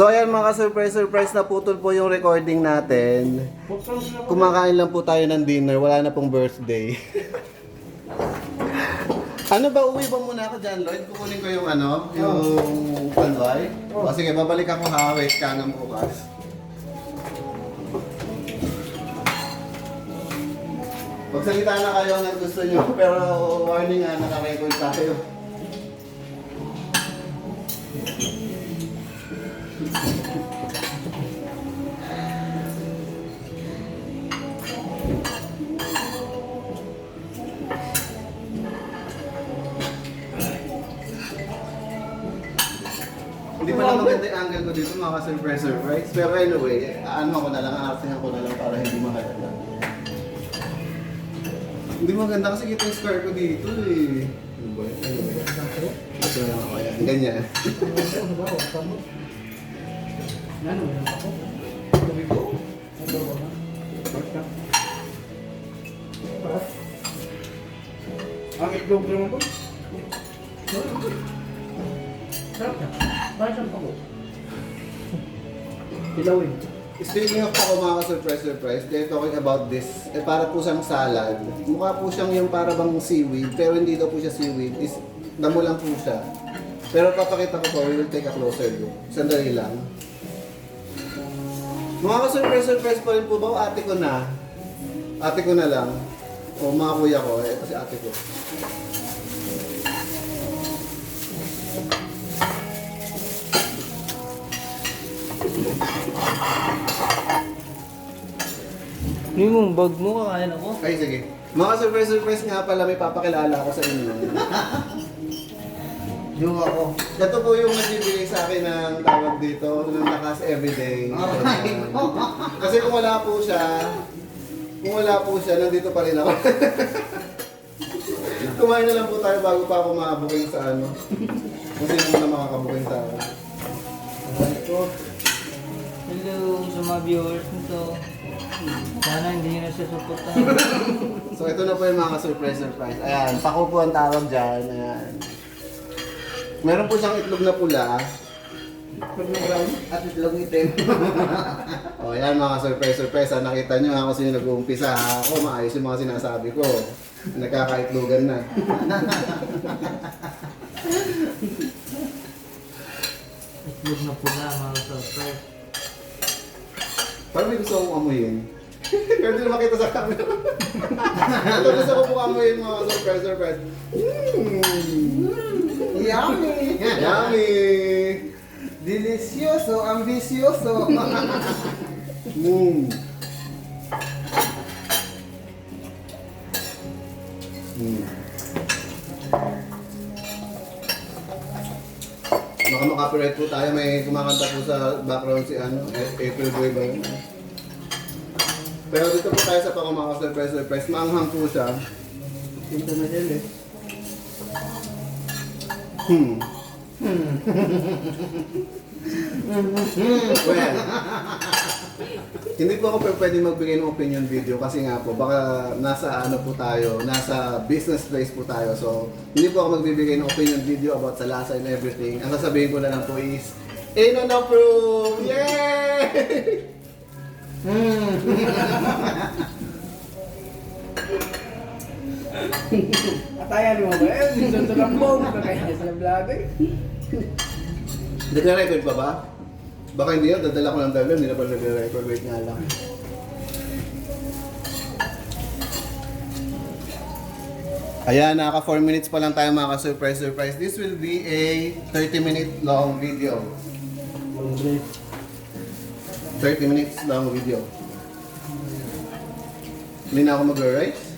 So ayan mga surprise surprise na putol po yung recording natin. Kumakain lang po tayo ng dinner, wala na pong birthday. ano ba, uwi ba muna ako dyan, Lloyd? Kukunin ko yung ano, yung panway. O sige, babalik ako ha, wait ka ng bukas. Magsalita na kayo ng gusto nyo, pero warning nga, naka-record tayo. Hindi pa lang maganda yung angle ko dito, mga surprise surprise. Pero anyway, ano ako na lang, aartihan ko na lang para hindi mahalata. Hindi maganda kasi kita yung square ko dito eh. Ano ba yun? Anyway. Ito na ako yan. Ganyan. Ang itlog naman po. Sarap na. Bakit siyang pako? Tilawin. Speaking of ako mga surprise surprise, they're talking about this. Eh para po siyang salad. Mukha po siyang yung para bang seaweed, pero hindi daw po siya seaweed. Is, damo lang po siya. Pero papakita ko po, we will take a closer look. Sandali lang. Mga surprise surprise pa rin po ba? Ate ko na. Ate ko na lang. O mga kuya ko. Eh, kasi ate ko. Hindi mong bag mo, kakain ako. Ay, sige. Mga surprise surprise nga pala, may papakilala ako sa inyo. Yung ako. Ito po yung nagbibigay sa akin ng tawag dito, ng lakas everyday. Ganyan. Kasi kung wala po siya, kung wala po siya, nandito pa rin ako. Kumain na lang po tayo bago pa ako makabuking sa ano. Kung sino muna makakabuking sa akin. Hello sa mga viewers nito. Sana hindi nyo na siya suportahan. So ito na po yung mga surprise surprise. Ayan, pako po ang tawag dyan. Ayan. Meron po siyang itlog na pula. Itlog na brown at itlog itim. O yan mga surprise surprise. Ah, nakita nyo ha kung sino nag-uumpisa. ha? Ako maayos yung mga sinasabi ko. Nagkakaitlogan na. Itlog na pula mga surprise. Parang may gusto akong amuyin. Pero di na makita sa camera. Ito gusto ko po amuyin mga surprise surprise. Mm. Yummy! Yummy! Delicioso, ambisyoso. Mm. Mm. Baka makapiright po tayo, may kumakanta po sa background si ano, April Boy ba yun? Pero dito po tayo sa pakamaka surprise surprise, maanghang po siya. Ito na eh. Hmm. well, hindi po ako pwede magbigay ng opinion video kasi nga po baka nasa ano po tayo, nasa business place po tayo. So, hindi po ako magbibigay ng opinion video about sa lasa and everything. Ang sasabihin ko na lang po is, in on approve! Yay! Atayan mo ba? Eh, ito lang po. Kakain niya sa vlog eh. Nagre-record pa ba? Baka hindi yun, dadala ko ng dala, hindi na pa nagre-record. Wait nga lang. Ayan, naka 4 minutes pa lang tayo mga surprise surprise. This will be a 30 minute long video. 30 minutes long video. Hindi na ako mag-rice.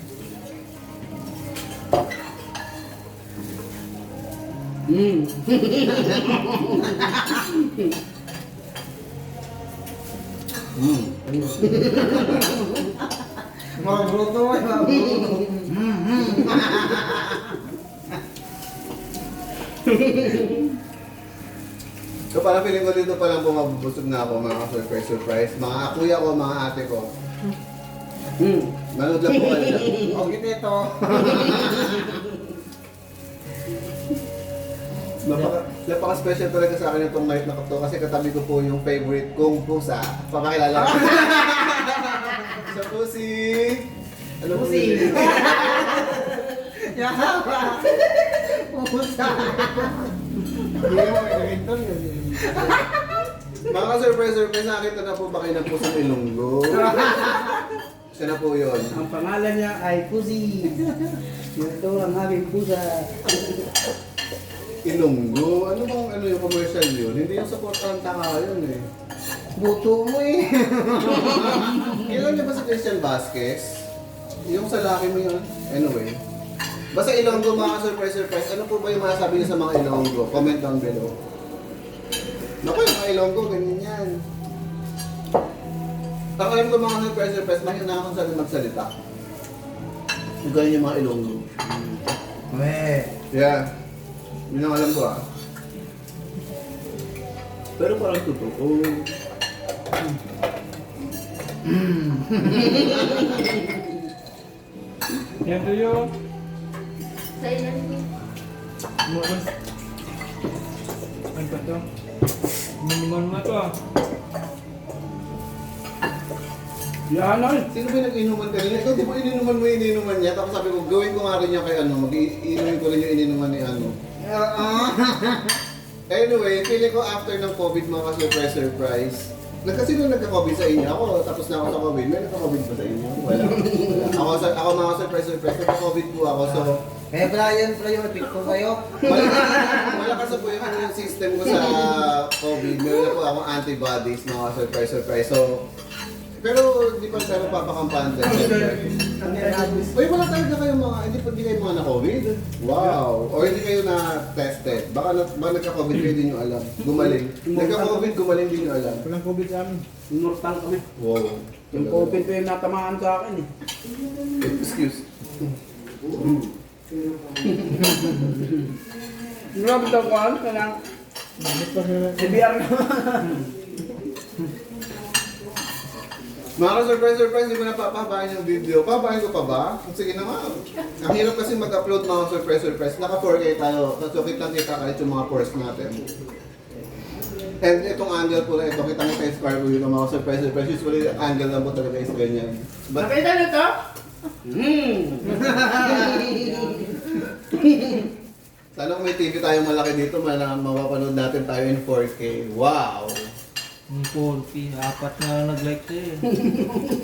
Hmm. Mm. Mga bruto mo, mga bruto. So parang feeling ko dito pa lang po mabubusog na ako mga surprise surprise. Mga kuya ko, mga ate ko. Hmm. Manood lang po kayo. Okay, ito. Napaka, napaka-special talaga sa akin itong night na to kasi katabi ko po yung favorite kong pusa. Papakilala ko. Siya po si... Ano po Pusi. si... Yun. Mga ka-surprise, surprise, nakita na po ba kayo ng pusang ilunggo? Siya na po yun. Ang pangalan niya ay Pusi. Ito ang aming pusa. Ilunggo? Ano bang ano yung commercial yun? Hindi yung supportahan tanga yun eh. Buto mo eh. Kailan niyo ba si Christian Vasquez? Yung sa laki mo yun? Anyway. Basta Ilonggo mga surprise surprise. Ano po ba yung masasabi niyo sa mga Ilonggo? Comment down below. Naku, yung mga Ilonggo, ganyan yan. Ang alam ko mga surprise surprise, mahina akong sabi magsalita. Yung ganyan yung mga Ilonggo. Weh. Yeah. Yun ang alam ko ah. Pero parang totoo. Yan to yun. Sa ilalim mo. Mukhang. Ano pa to? Miniman mo to ah. Yan ay. Sino ba yung nag-inuman kanina? Ikaw, di ba ininuman mo yung ininuman niya? Tapos sabi ko, gawin ko nga rin yung kay ano, mag-iinumin ko rin yung ininuman ni ano. Anyway, feeling ko after ng COVID mga ka-surprise surprise, Nagkasino nagka-COVID sa inyo? Ako, tapos na ako sa COVID. May nagka-COVID ba sa inyo? Wala. Wala. Ako, sa, ako mga surprise surprise, nagka-COVID po ako. So, Kaya Brian, yung epic ko kayo. malakas na po yung immune system ko sa COVID. Meron na po akong antibodies, mga surprise surprise. So, pero di pa tayo papakampante. Uy, wala talaga kayo mga, hindi pa hindi kayo mga na-COVID? Wow! Or hindi kayo na-tested? Baka, na, baka nagka-COVID kayo din yung alam. Gumaling. Nagka-COVID, gumaling din yung alam. Walang COVID sa amin. Immortal kami. Wow. Yung COVID ko yung natamaan sa akin eh. Excuse. Grabe daw ko ano, kailangan. CBR naman. Mga ka-surprise, surprise, hindi ko na papahabain yung video. Papahabain ko pa ba? Sige na nga. Ang hirap kasi mag-upload mga surprise, surprise. Naka 4K tayo. So, kitang kita kahit yung mga pores natin. And itong angle po na ito, kita kita yung scar yung mga surprise, surprise. Usually, ang angle lang po talaga is ganyan. But, Nakita niyo to? Hmm. sana kung may TV tayo malaki dito, mana mapapanood natin tayo in 4K. Wow! Yung 4P, apat na nag-like sa'yo eh.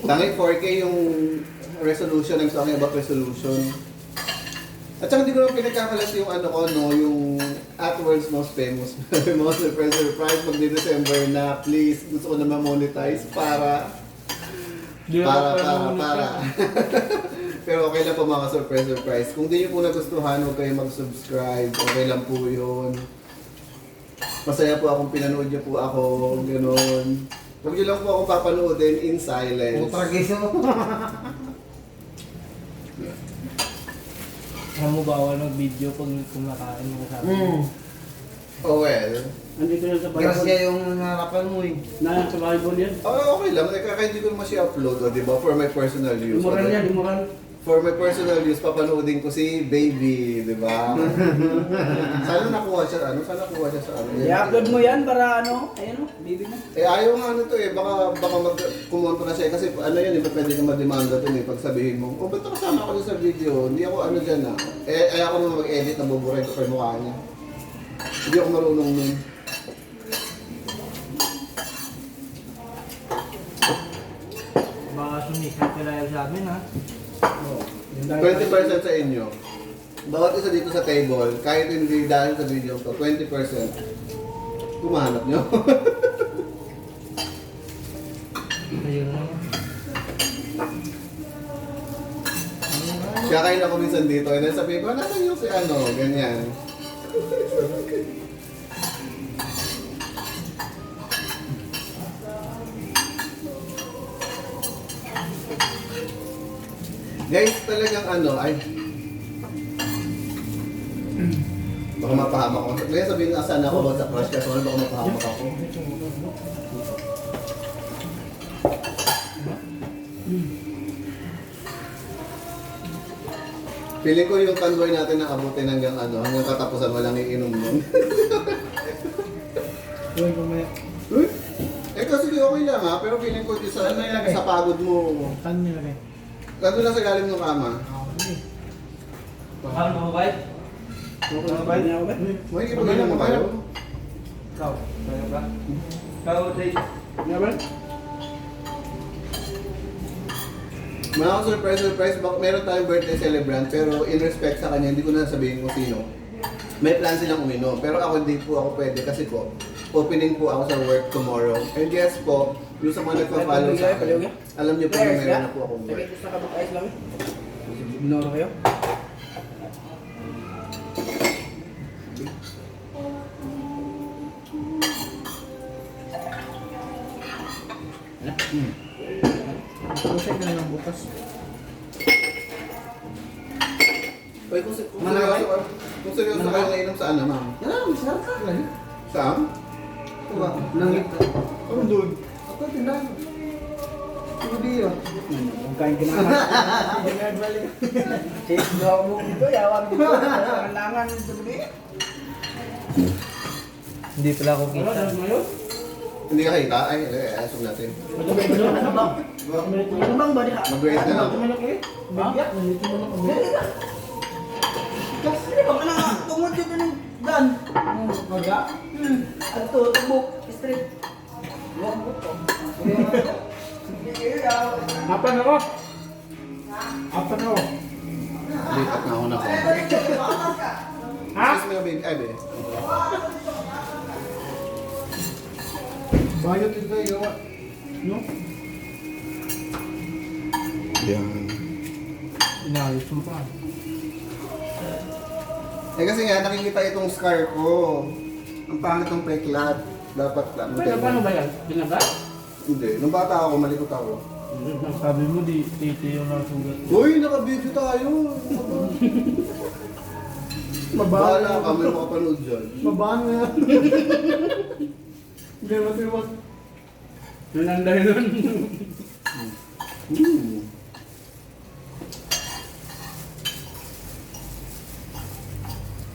Tangi 4K yung resolution, I'm talking about resolution. At saka hindi ko naman pinagkakalat yung ano ko, no, yung at world's most famous, most surprise surprise pag di December na, please, gusto ko na ma-monetize para, Di para, pa para, para. Pero okay lang po mga surprise surprise. Kung di nyo po nagustuhan, huwag kayo mag-subscribe. Okay lang po yun. Masaya po akong pinanood niyo po ako, gano'n. Huwag niyo lang po ako papanoodin in silence. Utragiso. Alam mo bawal mag-video pag kumakain mo sabi. Hmm. Oh well. Andito na sa Kasi Bible. yung narapan mo eh. Na sa Bible yan. Oh, okay lang. Eh, kaya hindi ko naman siya upload, oh, di ba? For my personal use. Immoral yan, immoral. For my personal use, papanoodin ko si Baby, di ba? sana nakuha siya, ano? Sana nakuha siya sa ano. I-upload mo yan para ano, ayun o, baby mo. Eh, ayaw nga ano to eh. Baka, baka mag kumonto na siya. eh. Kasi ano yan, eh, pwede ka mademanda dun eh. Pag sabihin mo, oh, ba't nakasama ko sa video? Hindi ako ano dyan ah. Eh, ayaw ko naman mag-edit, nabuburay ko yung mukha niya. Hindi ako marunong nun. Baka sumikat ka dahil sa amin ha. Oh, yun dahil- 20% sa inyo. Bawat isa dito sa table, kahit hindi dahil sa video to, 20%. Kumahanap nyo. Ayun na. Kakain ako minsan dito, and then sabihin ko, nasan yung si ano, ganyan. Guys, talagang ano, ay... Baka mapahamak ako. Kaya sabihin nga sana ako sa crush kasi baka mapahamak ako. Feeling ko yung tanduay natin nakabutin hanggang ano, hanggang katapusan walang iinom nun. Ko may... Uy! Eh kasi okay lang ha, pero feeling ko yung sa, sa pagod mo, Saan nilagay? Nandun lang sa galing ng kama. Ah. Paano mo na ba? Hindi ako ba? May ibigay mo kayo. Ikaw. Kaya ba? Ikaw, Tay. Hindi ba? Mga ako surprise, surprise, bak meron tayong birthday celebrant, pero in respect sa kanya, hindi ko na sabihin kung sino. May plan silang uminom, pero ako hindi po ako pwede kasi po, opening po ako sa work tomorrow. And yes po, yung sa mga nagpa-follow sa akin, alam niyo po na meron na po akong work. Sige, gusto ka mag-ayos lang eh. Binoro kayo? Kusay ka na lang bukas. Uy, kung, seryoso, kung seryoso Manakay? kayo nainom sa ano, ma'am? Yan lang, masarap ka lang. Saan? Diba? Langit. Ano doon? Ako, tindahan. Hindi yun. Huwag kayong. Ginagbalik. Check daw mo ito, yawan mo ito. Kailangan ito ba Hindi pala ako Ano, kita. ano yun? Hindi ka kita? Ay, eh, asog natin. Ano bang body ka? Mag-rate na lang. Tumalok eh. Bigya. Kasi baka na tungod dito ng gun. Maga? Hmm. Ano to? Tubok. Straight. Apan ako. Apan ako. Lipat na ako na ko. Ha? Kiss me, babe. Ay, babe. Bayot ito yung No? Yan. Inayos mo pa. Eh kasi nga, nakikita itong scar ko. Ang pangit ng peklat. Dapat lang. Pero paano ba yan? Binaga? Hindi. Nung bata ako, malikot ako. Sabi mo di titi yung nasugat. Uy, naka-video tayo. Bahala ka, may makapanood dyan. Babaan mo yan. Hindi mo tiwag. Yun ang dahilan. Hmm.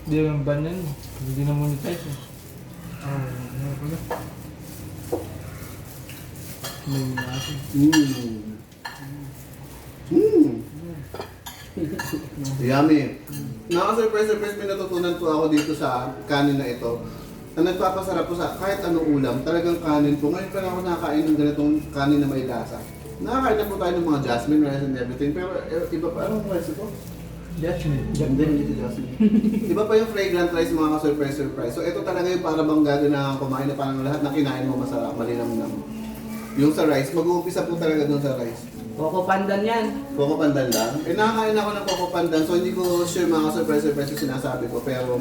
Hindi yung ban yan. Hindi na monetize eh. Ah, ano pala? May natin. Hmm. Hmm. Yummy. Nakaka-surprise, surprise, may natutunan po ako dito sa kanin na ito. Ang nagpapasarap po sa kahit anong ulam, talagang kanin po. Ngayon pa lang ako nakakain ng ganitong kanin na may lasa. Nakakain na po tayo ng mga jasmine rice and everything, pero eh, iba pa. Anong rice ito? Hindi, hindi ito jasmine. iba pa yung fragrant rice mga ka-surprise, surprise. So ito talaga yung para bang gagawin kumain na parang lahat na kinain mo masarap, malinamnam. Yung sa rice, mag-uumpisa po talaga dun sa rice. Coco pandan yan. Coco pandan lang. Eh, nakakain ako ng coco pandan, so hindi ko sure mga surprise surprise yung sinasabi ko. Pero,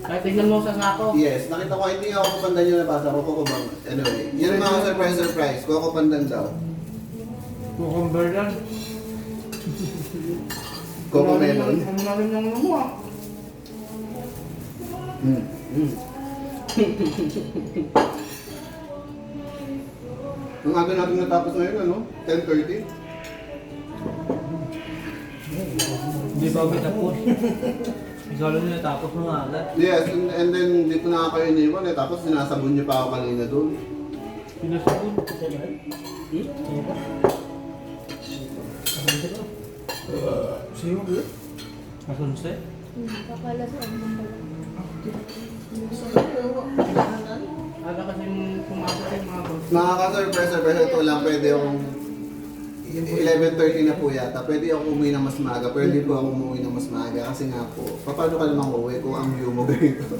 Ay, tignan mo sa ngako. yes, nakita ko hindi nga coco pandan yung nabasa ko, coco bang. Anyway, yun mga surprise surprise, coco pandan daw. Cucumber lang. Coco melon. Ano namin ano mo ah. Mm. Mm. Ang aga natin natapos ngayon, ano? 10.30? Hindi pa ako tapos. Isalo nila tapos ng agad. Yes, and, and then hindi ko na kayo iniwan eh. Tapos sinasabon niyo pa ako kanina doon. Pinasabon. Sino ba? Masunse. Kakala sa ano pala. Aga kasi pumasok yung mga boss. Nakaka-surprise, surprise. Ito lang, pwede akong 11.30 na po yata. Pwede ako umuwi ng mas maaga, pero hindi po ako umuwi ng mas maaga. Kasi nga po, paano ka naman uuwi kung ang view mo ganito?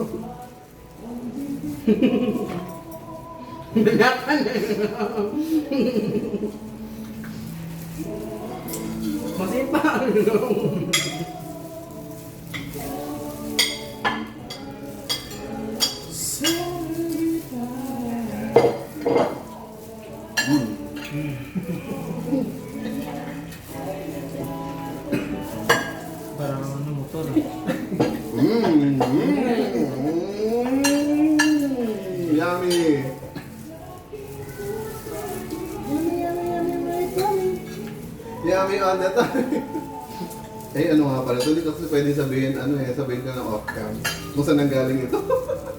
Masipag. Parang ano motor. Time! Eh ano nga pala, ito kasi pwede sabihin, ano eh, sabihin ka ng off-cam. Kung saan nanggaling ito.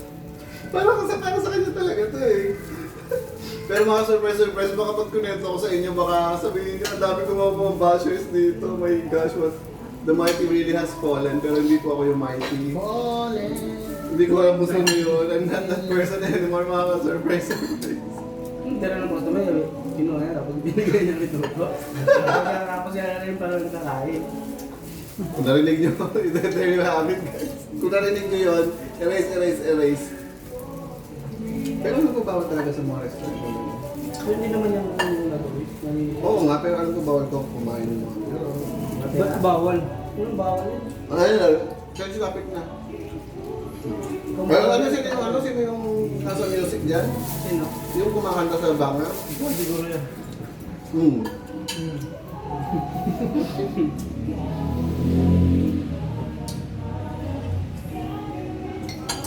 Parang sa, para sa kanya talaga ito eh. Pero mga surprise-surprise, baka pag kunento ko sa inyo, baka sabihin niyo, ang dami ko mga bashers dito. My gosh, what, the mighty really has fallen, pero hindi po ako yung mighty. Fallen. Hindi ko alam kung sino yun. I'm not that person anymore, mga ka-surprise-surprise. Hindi na lang customer, kinuha tapos binigay niya ito. Tapos yan na rin parang nakakain. Kung narinig nyo, there you have it guys. Kung narinig nyo yun, erase, erase, erase. Pero ano ko bawal talaga sa mga restaurant? Hindi naman yung nagawin. Oo nga, pero ano ko bawal ko kumain ng mga pero... Ba't bawal? Yung bawal yun. Ano na, change topic na. Pero ano sino yung ano, sino yung nasa music dyan? Sino? Yung kumakanta sa banga? Ikaw siguro yan. Hmm.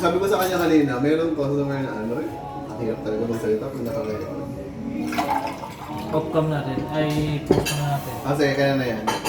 Sabi ko sa kanya kanina, meron customer na ano eh. Ang hirap talaga magsalita pag nakarecord. Off-cam natin. Ay, post na natin. Ah, sige, kaya na yan.